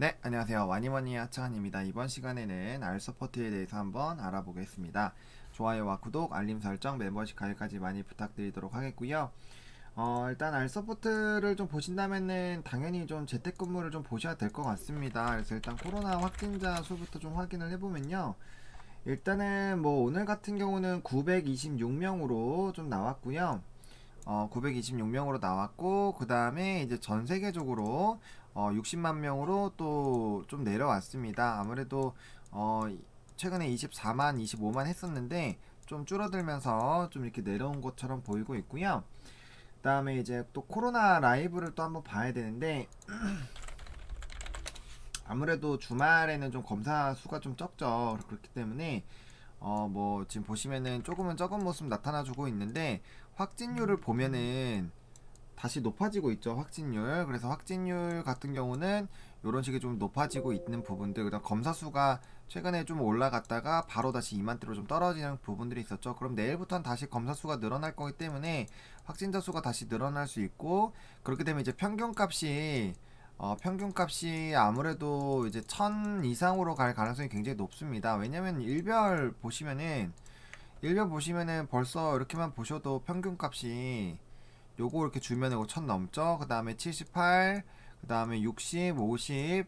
네, 안녕하세요. 와니머니 하창한입니다. 이번 시간에는 R 서포트에 대해서 한번 알아보겠습니다. 좋아요와 구독, 알림 설정, 멤버십 가입까지 많이 부탁드리도록 하겠고요. 어, 일단 R 서포트를 좀 보신다면은 당연히 좀 재택근무를 좀 보셔야 될 것 같습니다. 그래서 일단 코로나 확진자 수부터 좀 확인을 해보면요. 일단은 뭐 오늘 같은 경우는 926명으로 좀 나왔고요. 어, 926명으로 나왔고 그 다음에 이제 전 세계적으로 어, 60만 명으로 또 좀 내려왔습니다. 아무래도 어, 최근에 24만, 25만 했었는데 좀 줄어들면서 좀 이렇게 내려온 것처럼 보이고 있고요. 그 다음에 이제 또 코로나 라이브를 또 한번 봐야 되는데 아무래도 주말에는 좀 검사 수가 좀 적죠. 그렇기 때문에 어 뭐 지금 보시면은 조금은 적은 모습 나타나 주고 있는데 확진율을 보면은 다시 높아지고 있죠 확진율 그래서 확진율 같은 경우는 이런 식의 좀 높아지고 있는 부분들 그다음 검사 수가 최근에 좀 올라갔다가 바로 다시 2만대로 좀 떨어지는 부분들이 있었죠 그럼 내일부터는 다시 검사 수가 늘어날 거기 때문에 확진자 수가 다시 늘어날 수 있고 그렇게 되면 이제 평균 값이 어, 평균 값이 아무래도 이제 1000 이상으로 갈 가능성이 굉장히 높습니다. 왜냐면 일별 보시면은 일별 보시면은 벌써 이렇게만 보셔도 평균 값이 요거 이렇게 주면은 이거 1000 넘죠. 그 다음에 78, 그 다음에 60, 50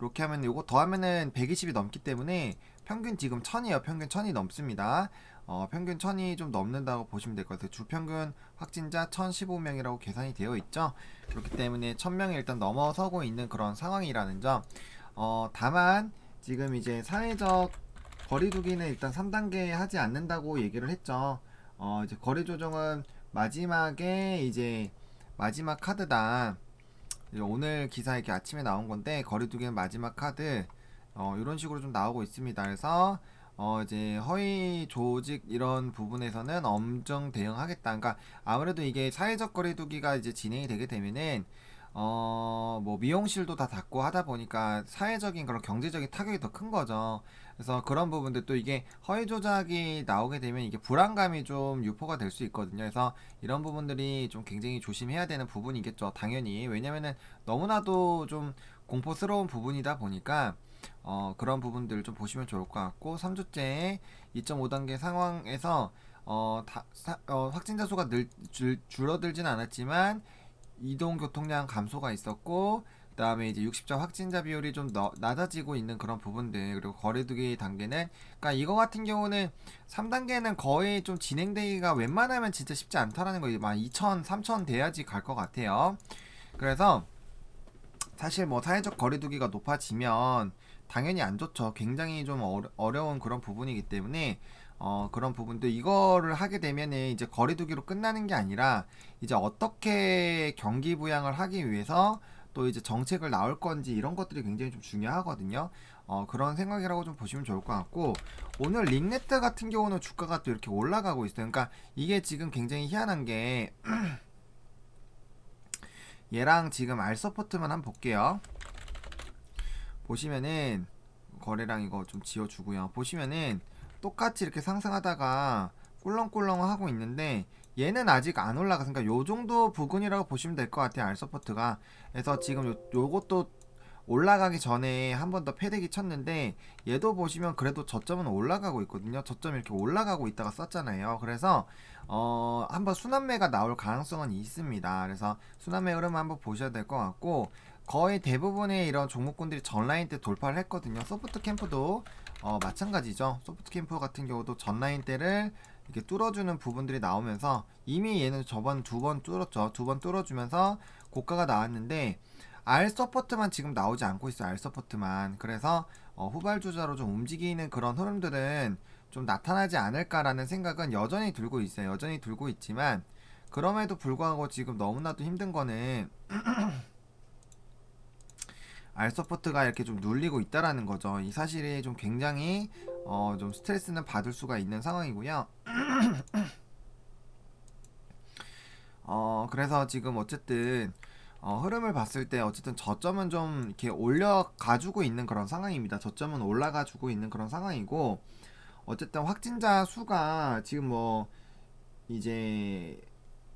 이렇게 하면 요거 더하면은 120이 넘기 때문에 평균 지금 1000이에요. 평균 1000이 넘습니다. 어, 평균 1000이 좀 넘는다고 보시면 될 것 같아요. 주평균 확진자 1015명이라고 계산이 되어 있죠. 그렇기 때문에 1000명이 일단 넘어서고 있는 그런 상황이라는 점. 어, 다만 지금 이제 사회적 거리두기는 일단 3단계 하지 않는다고 얘기를 했죠. 어, 이제 거리 조정은 마지막에 이제 마지막 카드다. 오늘 기사 이렇게 아침에 나온 건데 거리두기는 마지막 카드 어, 이런 식으로 좀 나오고 있습니다. 그래서 어 이제 허위 조직 이런 부분에서는 엄정 대응하겠다. 그러니까 아무래도 이게 사회적 거리두기가 이제 진행이 되게 되면은 어 뭐 미용실도 다 닫고 하다 보니까 사회적인 그런 경제적인 타격이 더 큰 거죠. 그래서 그런 부분들 또 이게 허위 조작이 나오게 되면 이게 불안감이 좀 유포가 될 수 있거든요. 그래서 이런 부분들이 좀 굉장히 조심해야 되는 부분이겠죠. 당연히 왜냐면은 너무나도 좀 공포스러운 부분이다 보니까 어, 그런 부분들을 좀 보시면 좋을 것 같고 3주째 2.5단계 상황에서 어, 다, 사, 어, 확진자 수가 늘, 줄, 줄어들진 않았지만 이동 교통량 감소가 있었고 그다음에 이제 60자 확진자 비율이 좀 너, 낮아지고 있는 그런 부분들 그리고 거리두기 단계는 그러니까 이거 같은 경우는 3단계는 거의 좀 진행되기가 웬만하면 진짜 쉽지 않다라는 거예요. 막 2천, 3천 돼야지 갈 것 같아요. 그래서 사실 뭐 사회적 거리두기가 높아지면 당연히 안 좋죠. 굉장히 좀 어려, 어려운 그런 부분이기 때문에 어, 그런 부분도 이거를 하게 되면은 이제 거리두기로 끝나는 게 아니라 이제 어떻게 경기 부양을 하기 위해서 또 이제 정책을 나올 건지 이런 것들이 굉장히 좀 중요하거든요. 어, 그런 생각이라고 좀 보시면 좋을 것 같고 오늘 링네트 같은 경우는 주가가 또 이렇게 올라가고 있어요. 그러니까 이게 지금 굉장히 희한한 게 얘랑 지금 R 서포트만 한번 볼게요. 보시면은 거래량 이거 좀 지워주고요. 보시면은 똑같이 이렇게 상승하다가 꿀렁꿀렁 하고 있는데 얘는 아직 안 올라갔으니까 요 정도 부근이라고 보시면 될 것 같아요. R 서포트가. 그래서 지금 요, 요것도 올라가기 전에 한 번 더 패대기 쳤는데 얘도 보시면 그래도 저점은 올라가고 있거든요. 저점 이렇게 올라가고 있다가 썼잖아요. 그래서 어 한번 순환매가 나올 가능성은 있습니다. 그래서 순환매 흐름 한번 보셔야 될 것 같고 거의 대부분의 이런 종목군들이 전라인 때 돌파를 했거든요. 소프트 캠프도 어 마찬가지죠. 소프트 캠프 같은 경우도 전 라인 때를 이렇게 뚫어주는 부분들이 나오면서 이미 얘는 저번 두 번 뚫었죠. 두 번 뚫어주면서 고가가 나왔는데 R 서포트만 지금 나오지 않고 있어요. R 서포트만. 그래서 어, 후발주자로 좀 움직이는 그런 흐름들은 좀 나타나지 않을까라는 생각은 여전히 들고 있어요. 여전히 들고 있지만 그럼에도 불구하고 지금 너무나도 힘든 거는 R 서포트가 이렇게 좀 눌리고 있다라는 거죠. 이 사실이 좀 굉장히 어, 좀 스트레스는 받을 수가 있는 상황이고요. 어, 그래서 지금 어쨌든 어, 흐름을 봤을 때 어쨌든 저점은 좀 이렇게 올려가지고 있는 그런 상황입니다. 저점은 올라가지고 있는 그런 상황이고 어쨌든 확진자 수가 지금 뭐 이제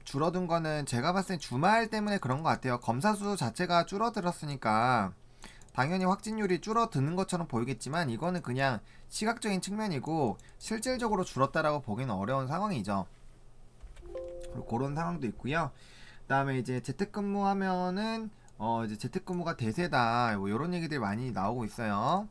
줄어든 거는 제가 봤을 때 주말 때문에 그런 것 같아요. 검사 수 자체가 줄어들었으니까 당연히 확진율이 줄어드는 것처럼 보이겠지만 이거는 그냥 시각적인 측면이고 실질적으로 줄었다라고 보기는 어려운 상황이죠. 그런 상황도 있고요. 그다음에 이제 재택근무하면은 어 이제 재택근무가 대세다 뭐 이런 얘기들이 많이 나오고 있어요.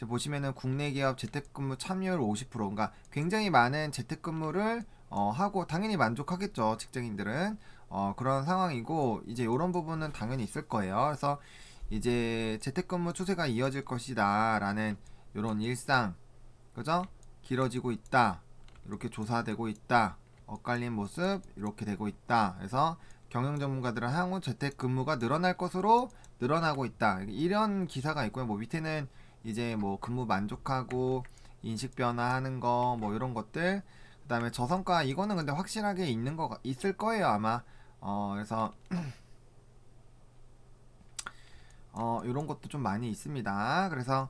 보시면은 국내 기업 재택근무 참여율 50% 그러니까 굉장히 많은 재택근무를 어 하고 당연히 만족하겠죠 직장인들은 어 그런 상황이고 이제 이런 부분은 당연히 있을 거예요. 그래서 이제 재택근무 추세가 이어질 것이다 라는 이런 일상 그죠? 길어지고 있다 이렇게 조사되고 있다 엇갈린 모습 이렇게 되고 있다. 그래서 경영 전문가들은 향후 재택근무가 늘어날 것으로 늘어나고 있다. 이런 기사가 있고요. 뭐 밑에는 이제 뭐 근무 만족하고 인식 변화하는 거 뭐 이런 것들 그다음에 저성과 이거는 근데 확실하게 있는 거 같- 있을 거예요 아마 어 그래서 어 이런 것도 좀 많이 있습니다. 그래서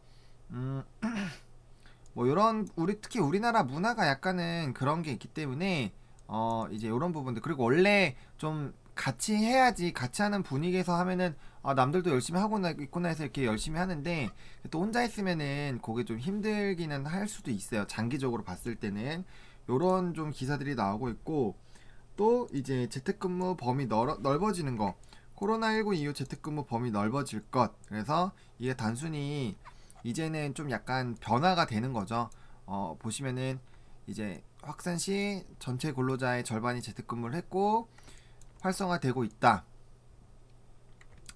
음 뭐 이런 우리 특히 우리나라 문화가 약간은 그런 게 있기 때문에 어 이제 이런 부분들. 그리고 원래 좀 같이 해야지 같이 하는 분위기에서 하면은 아 남들도 열심히 하고 나 있구나 해서 이렇게 열심히 하는데 또 혼자 있으면은 그게 좀 힘들기는 할 수도 있어요. 장기적으로 봤을 때는. 요런 좀 기사들이 나오고 있고 또 이제 재택근무 범위 넓어, 넓어지는 거 코로나19 이후 재택근무 범위 넓어질 것 그래서 이게 단순히 이제는 좀 약간 변화가 되는 거죠 어 보시면은 이제 확산 시 전체 근로자의 절반이 재택근무를 했고 활성화되고 있다.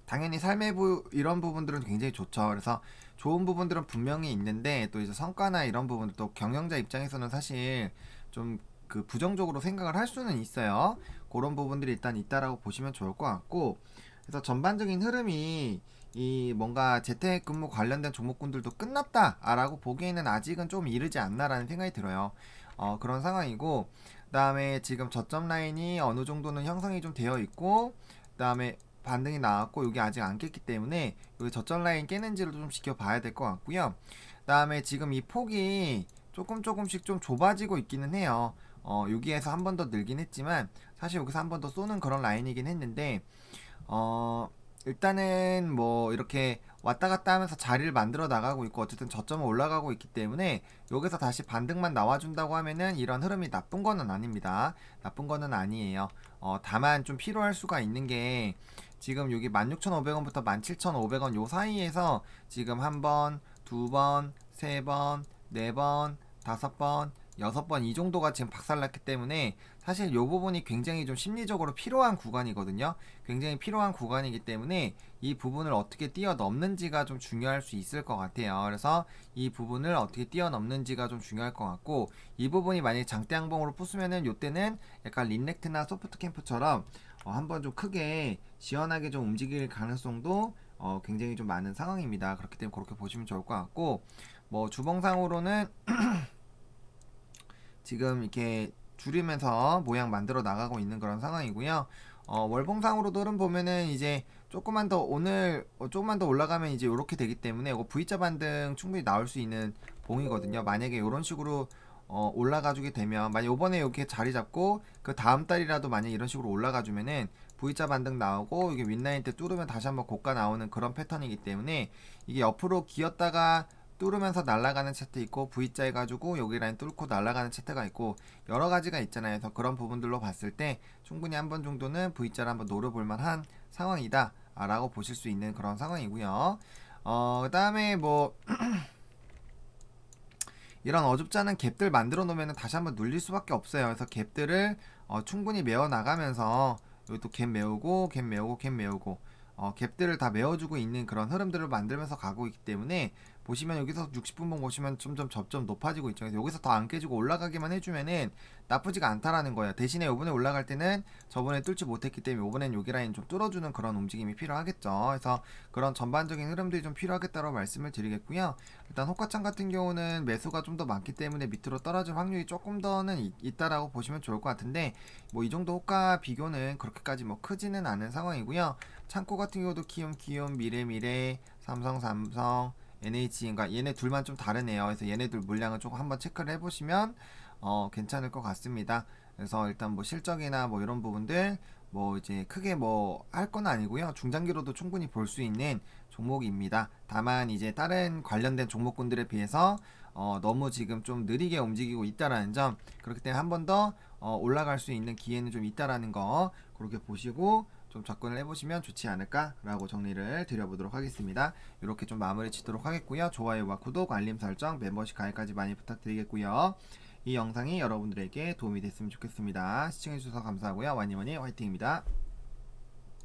당연히 삶의 부 이런 부분들은 굉장히 좋죠. 그래서 좋은 부분들은 분명히 있는데 또 이제 성과나 이런 부분들 또 경영자 입장에서는 사실 좀 그 부정적으로 생각을 할 수는 있어요. 그런 부분들이 일단 있다라고 보시면 좋을 것 같고 그래서 전반적인 흐름이 이 뭔가 재택근무 관련된 종목군들도 끝났다라고 보기에는 아직은 좀 이르지 않나라는 생각이 들어요. 어, 그런 상황이고 그다음에 지금 저점 라인이 어느 정도는 형성이 좀 되어 있고 그다음에 반등이 나왔고 여기 아직 안 깼기 때문에 여기 저점 라인 깨는지를 좀 지켜봐야 될 것 같고요. 그다음에 지금 이 폭이 조금 조금씩 좀 좁아지고 있기는 해요. 어, 여기에서 한 번 더 늘긴 했지만 사실 여기서 한 번 더 쏘는 그런 라인이긴 했는데 어, 일단은 뭐 이렇게 왔다 갔다 하면서 자리를 만들어 나가고 있고 어쨌든 저점은 올라가고 있기 때문에 여기서 다시 반등만 나와준다고 하면은 이런 흐름이 나쁜 거는 아닙니다. 나쁜 거는 아니에요. 어, 다만 좀 필요할 수가 있는 게 지금 여기 16,500원부터 17,500원 요 사이에서 지금 한 번, 두 번, 세 번, 네 번, 다섯 번, 여섯 번 이 정도가 지금 박살났기 때문에 사실 요 부분이 굉장히 좀 심리적으로 필요한 구간이거든요. 굉장히 필요한 구간이기 때문에 이 부분을 어떻게 뛰어넘는지가 좀 중요할 수 있을 것 같아요. 그래서 이 부분을 어떻게 뛰어넘는지가 좀 중요할 것 같고 이 부분이 만약에 장대 양봉으로 부수면은 요때는 약간 린넥트나 소프트 캠프처럼 어, 한번 좀 크게 시원하게 좀 움직일 가능성도 어, 굉장히 좀 많은 상황입니다. 그렇기 때문에 그렇게 보시면 좋을 것 같고 뭐 주봉상으로는 지금 이렇게 줄이면서 모양 만들어 나가고 있는 그런 상황이고요. 어, 월봉상으로도 흐름 보면은 이제 조금만 더 오늘 어, 조금만 더 올라가면 이제 이렇게 되기 때문에 이거 V자 반등 충분히 나올 수 있는 봉이거든요. 만약에 이런 식으로 어, 올라가주게 되면 만약 요번에 이렇게 자리 잡고 그 다음 달이라도 만약 이런 식으로 올라가주면은 V자 반등 나오고 이게 윗라인 때 뚫으면 다시 한번 고가 나오는 그런 패턴이기 때문에 이게 옆으로 기었다가 뚫으면서 날아가는 차트 있고 V자 해가지고 여기 라인 뚫고 날아가는 차트가 있고 여러 가지가 있잖아요. 그래서 그런 부분들로 봤을 때 충분히 한 번 정도는 V자를 한번 노려볼 만한 상황이다. 라고 보실 수 있는 그런 상황이고요. 어, 그 다음에 뭐 이런 어줍지 않은 갭들 만들어 놓으면 다시 한번 눌릴 수밖에 없어요. 그래서 갭들을 어, 충분히 메워 나가면서 또갭 메우고 갭 메우고 갭 메우고 어, 갭들을 다 메워주고 있는 그런 흐름들을 만들면서 가고 있기 때문에 보시면 여기서 60분봉 보시면 점점 접점 높아지고 있죠. 그래서 여기서 더 안 깨지고 올라가기만 해주면은 나쁘지가 않다라는 거예요. 대신에 요번에 올라갈 때는 저번에 뚫지 못했기 때문에 요번엔 여기 라인 좀 뚫어주는 그런 움직임이 필요하겠죠. 그래서 그런 전반적인 흐름들이 좀 필요하겠다고 말씀을 드리겠고요. 일단 호가창 같은 경우는 매수가 좀 더 많기 때문에 밑으로 떨어질 확률이 조금 더는 있, 있다라고 보시면 좋을 것 같은데 뭐 이 정도 호가 비교는 그렇게까지 뭐 크지는 않은 상황이고요. 창고 같은 경우도 키움 키움 미래 미래 삼성 삼성 NH 그러니까 얘네 둘만 좀 다르네요. 그래서 얘네들 물량을 조금 한번 체크를 해보시면 어 괜찮을 것 같습니다. 그래서 일단 뭐 실적이나 뭐 이런 부분들 뭐 이제 크게 뭐 할 건 아니고요. 중장기로도 충분히 볼 수 있는 종목입니다. 다만 이제 다른 관련된 종목군들에 비해서 어, 너무 지금 좀 느리게 움직이고 있다라는 점 그렇기 때문에 한 번 더 어, 올라갈 수 있는 기회는 좀 있다라는 거 그렇게 보시고 좀 접근을 해보시면 좋지 않을까라고 정리를 드려보도록 하겠습니다. 이렇게 좀 마무리 짓도록 하겠고요. 좋아요와 구독, 알림 설정, 멤버십 가입까지 많이 부탁드리겠고요. 이 영상이 여러분들에게 도움이 됐으면 좋겠습니다. 시청해주셔서 감사하고요. 와니와니 화이팅입니다.